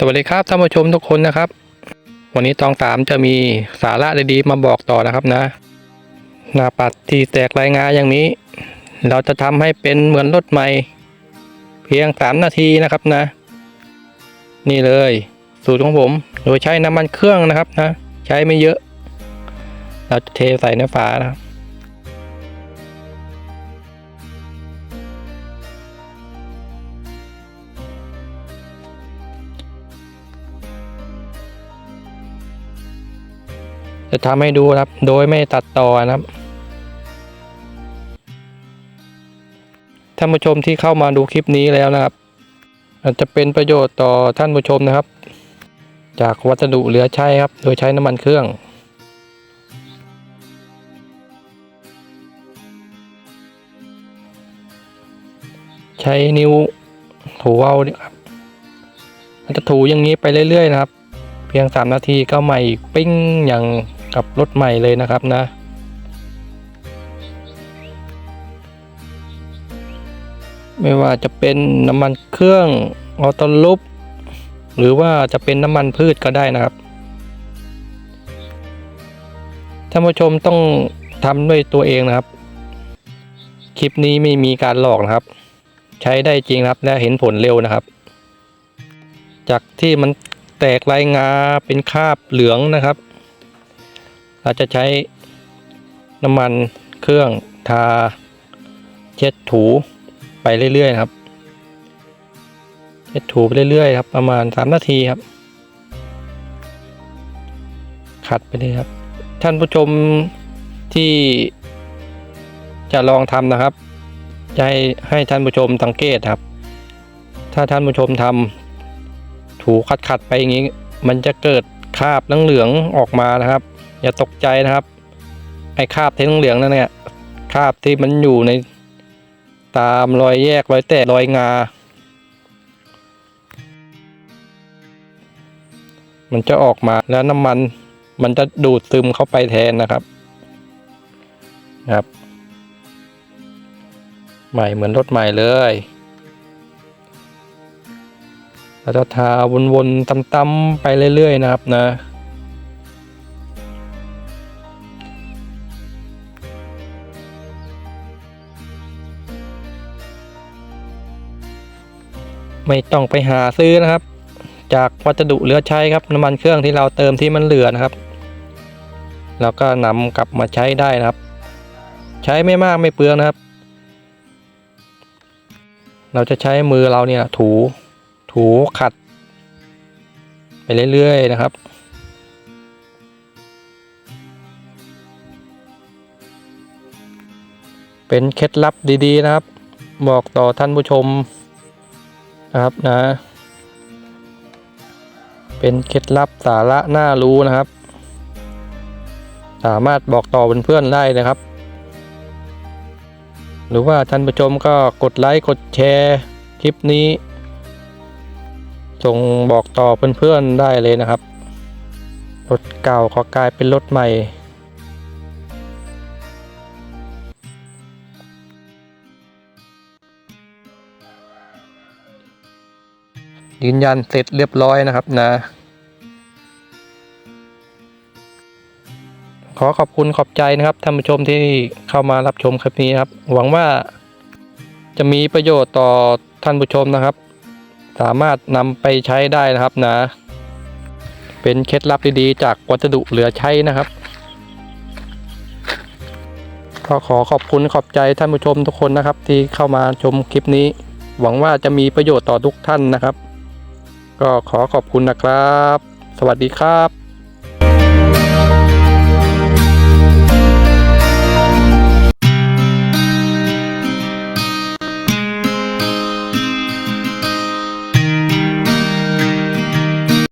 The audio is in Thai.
สวัสดีครับท่านผู้ชมทุกคนนะครับ วันนี้ตองสามจะมีสาระดีๆมาบอกต่อนะครับนะ หน้าปัดที่แตกรายงานอย่างนี้ เราจะทำให้เป็นเหมือนรถใหม่ เพียงสามนาทีนะครับนะ นี่เลย สูตรของผมโดยใช้น้ำมันเครื่องนะครับนะ ใช้ไม่เยอะ เราจะเทใส่ในฝานะครับ จะทำให้ดูครับ โดยไม่ตัดต่อนะครับท่านผู้ชมที่เข้ามาดูคลิปนี้แล้วนะครับอาจจะเป็นประโยชน์ต่อท่านผู้ชมนะครับ จากวัสดุเหลือใช้ครับ โดยใช้น้ำมันเครื่อง ใช้นิ้วถูเอาครับมันจะถูอย่างนี้ไปเรื่อยๆนะครับ เพียง 3 นาทีก็ใหม่ปิ้งอย่าง กับรถใหม่เลยนะครับนะ ไม่ว่าจะเป็นน้ำมันเครื่องออโต้ลุปหรือว่าจะเป็นน้ำมันพืชก็ได้นะครับท่านผู้ชมต้องทำด้วยตัวเองนะครับ คลิปนี้ไม่มีการหลอกนะครับ ใช้ได้จริงครับและเห็นผลเร็วนะครับ จากที่มันแตกลายงาเป็นคราบเหลืองนะครับ เราจะใช้น้ำมันเครื่องทาเช็ดถูไปเรื่อยๆครับเช็ดถูไปเรื่อยๆครับ ประมาณ 3 นาทีครับ ขัดไปเลยครับ ท่านผู้ชมที่จะลองทำนะครับจะให้ให้ท่านผู้ชมสังเกตครับ ถ้าท่านผู้ชมทำถูขัดขัดไปอย่างนี้ มันจะเกิดคราบเหลืองออกมานะครับ อย่าตกใจนะครับ ไอ้คาบเที่เหลืองนั่นเนี่ยคาบที่มันอยู่ในตามรอยแยกรอยแตกรอยงา มันจะออกมาแล้วน้ำมัน มันจะดูดซึมเข้าไปแทนนะครับครับ ใหม่เหมือนรถใหม่เลยเราจะทาวนๆตำๆไปเรื่อยๆนะครับนะ ไม่ต้องไปหาซื้อนะครับ จากวัสดุเหลือใช้ครับน้ำมันเครื่องที่เราเติมที่มันเหลือนะครับแล้วก็นำกลับมาใช้ได้นะครับ ใช้ไม่มากไม่เปลืองนะครับ เราจะใช้มือเราเนี่ยถูถูขัด ไปเรื่อยๆนะครับเป็นเคล็ดลับดีๆนะครับ บอกต่อท่านผู้ชม นะครับนะ เป็นเคล็ดลับสาระน่ารู้นะครับ สามารถบอกต่อเพื่อนๆได้นะครับ หรือว่าท่านผู้ชมก็กดไลค์กดแชร์คลิปนี้ส่งบอกต่อเพื่อนๆได้เลยนะครับรถเก่าขอกลายเป็นรถใหม่ ยืนยันเสร็จเรียบร้อยนะครับนะ ขอขอบคุณขอบใจนะครับท่านผู้ชมที่เข้ามารับชมคลิปนี้ครับ หวังว่าจะมีประโยชน์ต่อท่านผู้ชมนะครับ สามารถนำไปใช้ได้นะครับนะ เป็นเคล็ดลับดีๆ จากวัสดุเหลือใช้นะครับก็ขอขอบคุณขอบใจท่านผู้ชมทุกคนนะครับ ที่เข้ามาชมคลิปนี้ หวังว่าจะมีประโยชน์ต่อทุกท่านนะครับ ก็ขอขอบคุณนะครับ สวัสดีครับ